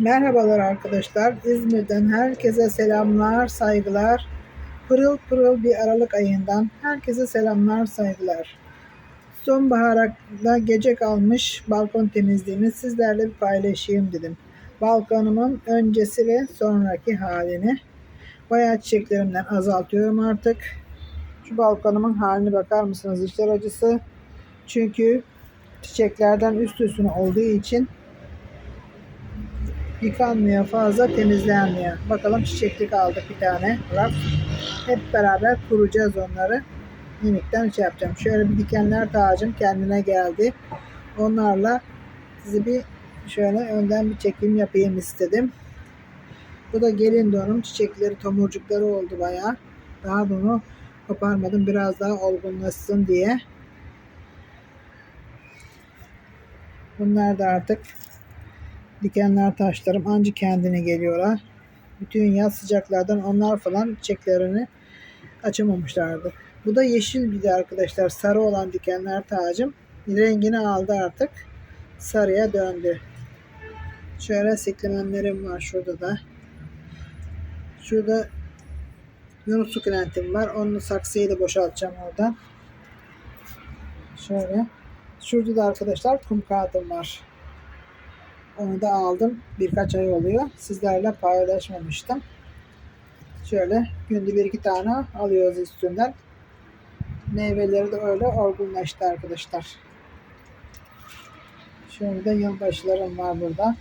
Merhabalar arkadaşlar. İzmir'den herkese selamlar, saygılar. Pırıl pırıl bir Aralık ayından herkese selamlar, saygılar. Sonbahara da gece kalmış balkon temizliğimi sizlerle bir paylaşayım dedim. Balkonumun öncesi ve sonraki halini. Bayağı çiçeklerimden azaltıyorum artık. Şu balkonumun haline bakar mısınız? İşler acısı. Çünkü çiçeklerden üst üstüne olduğu için yıkanmıyor fazla temizlenmiyor. Bakalım çiçeklik aldık bir tane raf. Hep beraber kuracağız onları. Minikten şey yapacağım. Şöyle bir dikenler tacım kendine geldi. Onlarla sizi bir şöyle önden bir çekim yapayım istedim. Bu da gelin donum çiçekleri tomurcukları oldu bayağı. Daha bunu koparmadım biraz daha olgunlaşsın diye. Bunlar da artık dikenler taşlarım ancak kendine geliyorlar. Bütün yaz sıcaklardan onlar falan çiçeklerini açamamışlardı. Bu da yeşil bir de arkadaşlar. Sarı olan dikenler tacım. Rengini aldı artık. Sarıya döndü. Şöyle siklemenlerim var şurada da. Şurada Yunus sukulentim var. Onu saksıyı da boşaltacağım oradan. Şöyle. Şurada da arkadaşlar kum kağıdım var. Onu da aldım. Birkaç ay oluyor. Sizlerle paylaşmamıştım. Şöyle günde bir iki tane alıyoruz üstünden. Meyveleri de öyle olgunlaştı arkadaşlar. De yılbaşlarım var burada.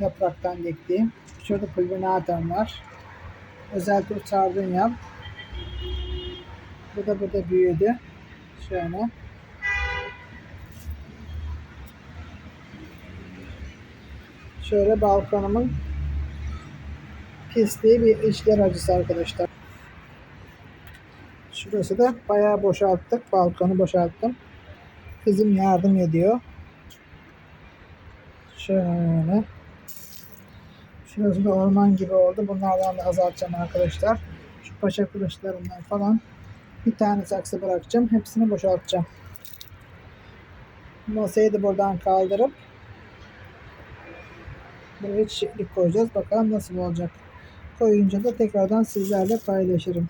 Yapraktan diktiğim. Şurada pulvinatam var. Özel tür sardunyam. Bu da burada büyüdü. Şöyle. Şöyle balkonumun pisliği bir içler acısı arkadaşlar. Şurası da bayağı boşalttık. Balkonu boşalttım. Kızım yardım ediyor. Şöyle. Şurası da orman gibi oldu. Bunlardan da azaltacağım arkadaşlar. Şu paşa kılıçlarından falan bir tane saksı bırakacağım. Hepsini boşaltacağım. Masayı da buradan kaldırıp Buraya çiçeklik koyacağız. Bakalım nasıl olacak. Koyunca da tekrardan sizlerle paylaşırım.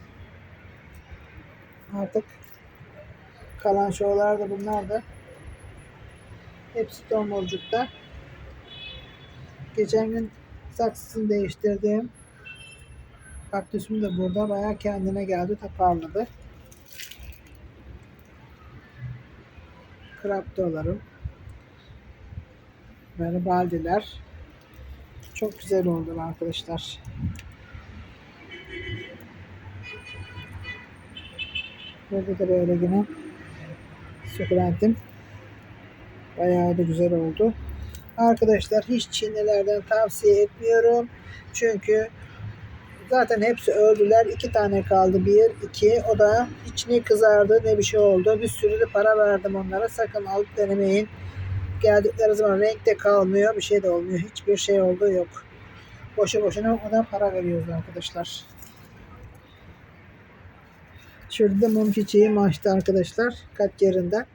Artık kalan şovlar da bunlar da hepsi tomurcukta. Geçen gün saksısını değiştirdim. Kaktüsüm de burada bayağı kendine geldi toparladı. Kraptolarım. Böyle baldiler. Çok güzel oldu arkadaşlar. Burada da böyle yine sukulentim. Bayağı da güzel oldu. Arkadaşlar hiç çinlilerden tavsiye etmiyorum. Çünkü zaten hepsi öldüler. İki tane kaldı. Bir, iki. O da hiç ne kızardı ne bir şey oldu. Bir sürü de para verdim onlara. Sakın alıp denemeyin. Geldikleri zaman renk de kalmıyor. Bir şey de olmuyor. Hiçbir şey olduğu yok. Boşu boşuna o kadar para veriyoruz arkadaşlar. Şurada mum çiçeği açtı arkadaşlar. Kaç yerinden.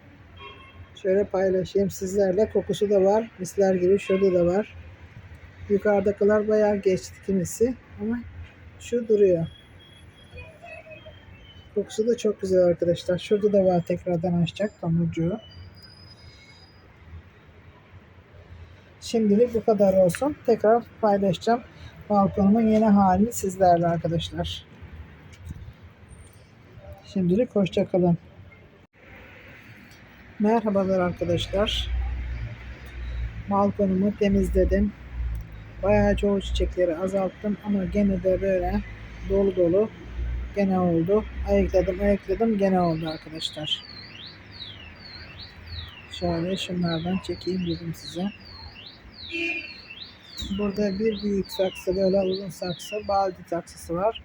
Şöyle paylaşayım sizlerle. Kokusu da var. Misler gibi şurada da var. Yukarıdakiler bayağı geçti kimisi. Ama şu duruyor. Kokusu da çok güzel arkadaşlar. Şurada da var tekrardan açacak tomurcuğu. Şimdilik bu kadar olsun. Tekrar paylaşacağım. Balkonumun yeni halini sizlerle arkadaşlar. Şimdilik hoşçakalın. Merhabalar arkadaşlar. Balkonumu temizledim. Bayağı çoğu çiçekleri azalttım ama gene de böyle dolu dolu gene oldu. Ayıkladım ayıkladım gene oldu arkadaşlar. Şöyle şunlardan çekeyim dedim size. Burada bir büyük saksı böyle uzun saksı, baldi saksısı var.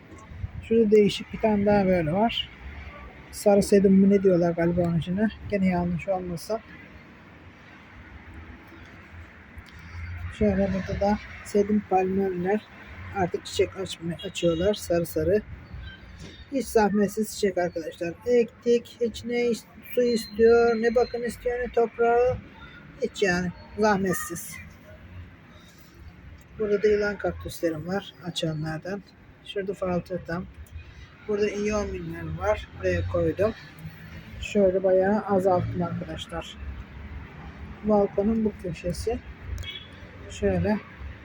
Şurada değişik bir tane daha böyle var. Sarı sedum mu ne diyorlar galiba onun içine. Gene yanlış olmasın. Şöyle burada da sedum palmiyeler artık çiçek açmaya açıyorlar sarı sarı. Hiç zahmetsiz çiçek arkadaşlar. Ektik, hiç ne su istiyor, ne bakım istiyor, ne toprağı. Hiç yani zahmetsiz. Burada da yılan kaktüslerim var. Açanlardan. Şurada faltıtam. Burada iyonminlerim var. Buraya koydum. Şöyle bayağı azalttım arkadaşlar. Balkonun bu köşesi. Şöyle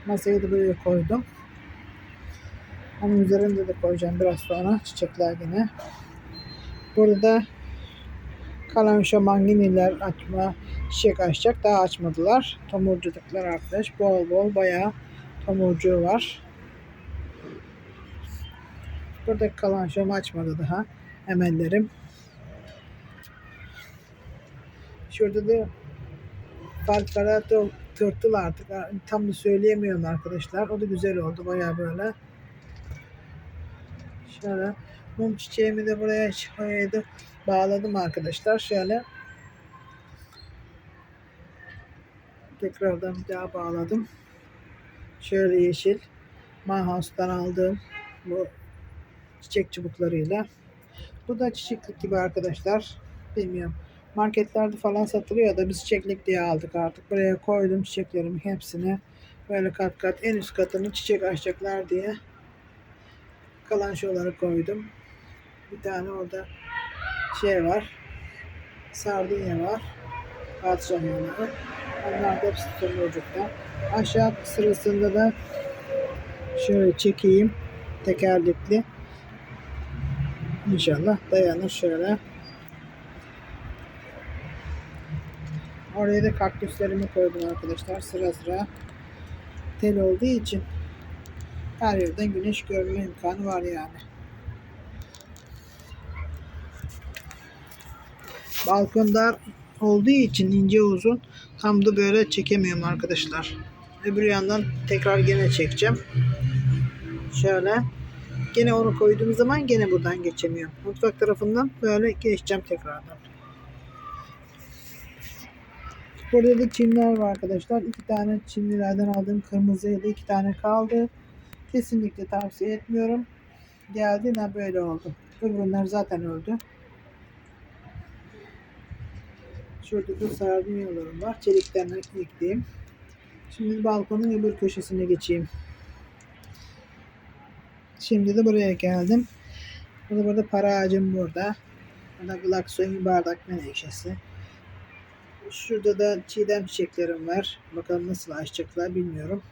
masayı da buraya koydum. Onun üzerinde de koyacağım biraz sonra çiçekler yine. Burada kalan şamanginiler açma, çiçek açacak. Daha açmadılar. Tomurcuklar arkadaş. Bol bol bayağı tomurcuğu var. Burada kalan şam açmadı daha. Emellerim. Şurada da Falcarato tırtıl artık. Tam da söyleyemiyorum arkadaşlar. O da güzel oldu. Bayağı böyle. Şöyle mum çiçeğimi de buraya şöyle bağladım arkadaşlar. Şöyle tekrardan bir daha bağladım. Şöyle yeşil Mahhaus'tan aldığım bu çiçek çubuklarıyla. Bu da çiçeklik gibi arkadaşlar. Bilmiyorum. Marketlerde falan satılıyor da biz çiçeklik diye aldık artık. Buraya koydum çiçeklerimin hepsini. Böyle kat kat en üst katını çiçek açacaklar diye kalan şoları koydum. Bir tane orada şey var. Sardunya var. Patlıcan yağı. Onlar da hepsi tomurcukta. Aşağı sırasında da şöyle çekeyim. Tekerlekli. İnşallah dayanır şöyle. Oraya da kaktüslerimi koydum arkadaşlar sıra sıra. Tel olduğu için her yerden güneş görme imkanı var yani. Balkonda olduğu için ince uzun tam da böyle çekemiyorum arkadaşlar. Öbür yandan tekrar gene çekeceğim. Şöyle. Gene onu koyduğum zaman gene buradan geçemiyorum. Mutfak tarafından böyle geçeceğim tekrardan. Burada da çimler var arkadaşlar. İki tane çimlilerden aldığım kırmızıydı. iki tane kaldı. Kesinlikle tavsiye etmiyorum. Geldi ne böyle oldu. Öbürünler zaten öldü. Şurada da sardunyalarım var. Çelikten ekleyeyim. Şimdi balkonun öbür köşesine geçeyim. Şimdi de buraya geldim. Burada, burada para ağacım burada. Burada Glaxo'nun bardak menekşesi. Şurada da çiğdem çiçeklerim var. Bakalım nasıl açacaklar bilmiyorum.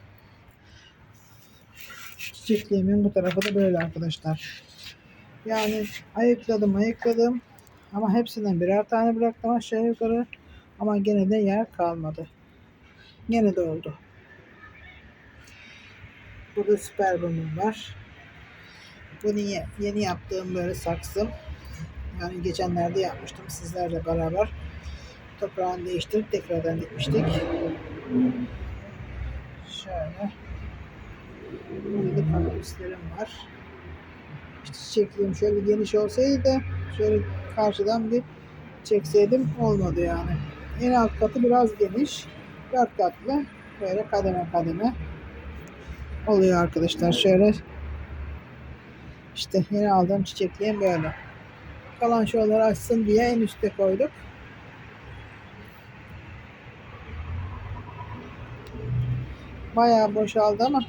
Çiçekliğimin bu tarafı da böyle arkadaşlar. Yani ayıkladım ayıkladım. Ama hepsinden birer tane bıraktım aşağı yukarı. Ama gene de yer kalmadı. Gene de oldu. Burada süper bumum var. Bu niye? Yeni yaptığım böyle saksım. Yani geçenlerde yapmıştım sizlerle beraber. Toprağını değiştirip tekrardan dikmiştik. Şöyle. Burada da kaktüslerim var. İşte çiçekliğim şöyle geniş olsaydı şöyle karşıdan bir çekseydim olmadı yani. En alt katı biraz geniş. Dört katlı böyle kademe kademe oluyor arkadaşlar. Şöyle işte yeni aldığım çiçekliğim böyle. Kalan şuraları açsın diye en üste koyduk. Bayağı boşaldı ama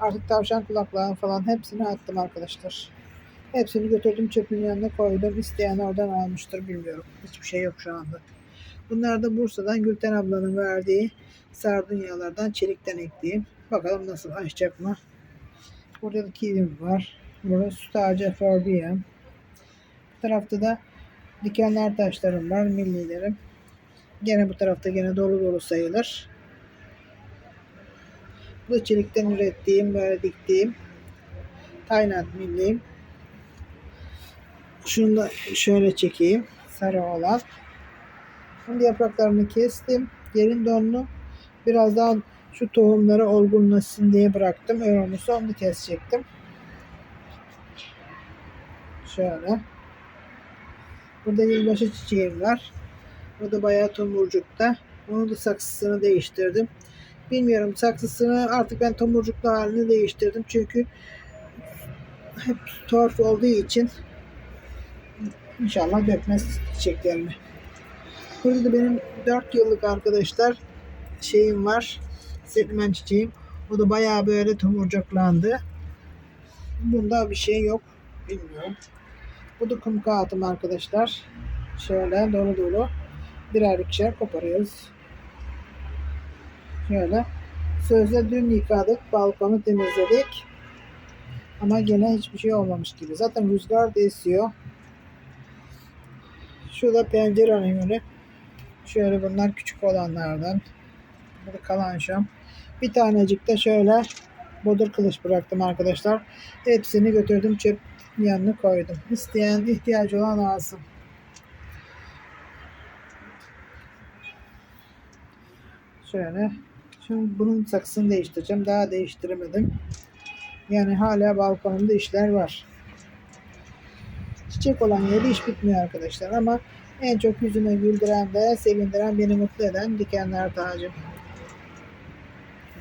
artık tavşan kulaklarını falan hepsini attım arkadaşlar. Hepsini götürdüm çöpün yanına koydum. İsteyen oradan almıştır bilmiyorum. Hiçbir şey yok şu anda. Bunlar da Bursa'dan Gülten ablanın verdiği sardunyalardan çelikten ekleyeyim. Bakalım nasıl açacak mı? Burada da kilim var. Burada süt ağacı forbiyem. Bu tarafta da dikenler taşlarım var. Millilerim. Gene bu tarafta gene dolu dolu sayılır. Bu çelikten ürettiğim, böyle diktiğim Tayland milliyim. Şunu da şöyle çekeyim. Sarı olan. Şimdi yapraklarını kestim. Yerin donlu. Biraz daha şu tohumları olgunlaşsın diye bıraktım. Öyle olursa onu kesecektim. Şöyle. Burada yılbaşı çiçeğim var. O da bayağı tomurcukta. Onun da saksısını değiştirdim. Bilmiyorum saksısını artık ben tomurcuklu halini değiştirdim. Çünkü hep torf olduğu için inşallah dökmez çiçeklerini. Burada da benim 4 yıllık arkadaşlar şeyim var. Setmen çiçeğim. Bu da bayağı böyle tomurcuklandı. Bunda bir şey yok. Bilmiyorum. Bu da kum kağıtım arkadaşlar. Şöyle dolu dolu birer ikişer koparıyoruz. Şöyle. Sözde dün yıkadık. Balkonu temizledik. Ama gene hiçbir şey olmamış gibi. Zaten rüzgar da esiyor. Şurada pencerenin önü. Şöyle bunlar küçük olanlardan. Burada kalan şam. Bir tanecik de şöyle bodur kılıç bıraktım arkadaşlar. Hepsini götürdüm çöp yanına koydum. İsteyen ihtiyacı olan alsın. Şöyle. Şimdi bunun saksını değiştireceğim. Daha değiştiremedim. Yani hala balkonumda işler var. Çiçek olan yeri iş bitmiyor arkadaşlar ama en çok yüzüme güldüren ve sevindiren beni mutlu eden dikenler tacım.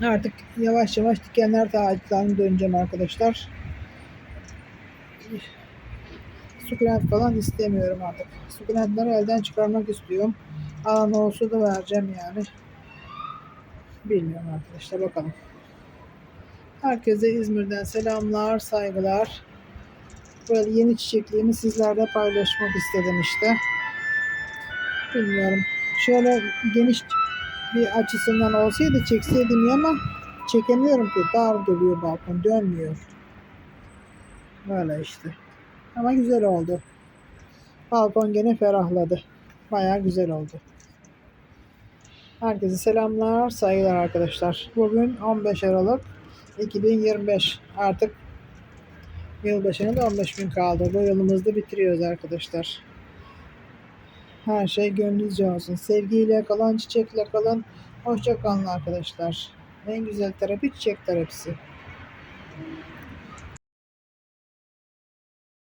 Artık yavaş yavaş dikenler taclarına döneceğim arkadaşlar. Sukulent falan istemiyorum artık. Sukulentleri elden çıkarmak istiyorum. Alan olsa da vereceğim yani. Bilmiyorum arkadaşlar bakalım. Herkese İzmir'den selamlar, saygılar. Böyle yeni çiçekliğimi sizlerle paylaşmak istedim işte. Bilmiyorum. Şöyle geniş bir açısından olsaydı çekseydim ya ama çekemiyorum ki. Dar geliyor balkon. Dönmüyor. Böyle işte. Ama güzel oldu. Balkon gene ferahladı. Baya güzel oldu. Herkese selamlar, saygılar arkadaşlar. Bugün 15 Aralık 2025. Artık yılbaşına da 15 gün kaldı. Bu yılımızda bitiriyoruz arkadaşlar. Her şey gönlünüzce olsun. Sevgiyle kalın, çiçekle kalın. Hoşça kalın arkadaşlar. En güzel terapi çiçek terapisi.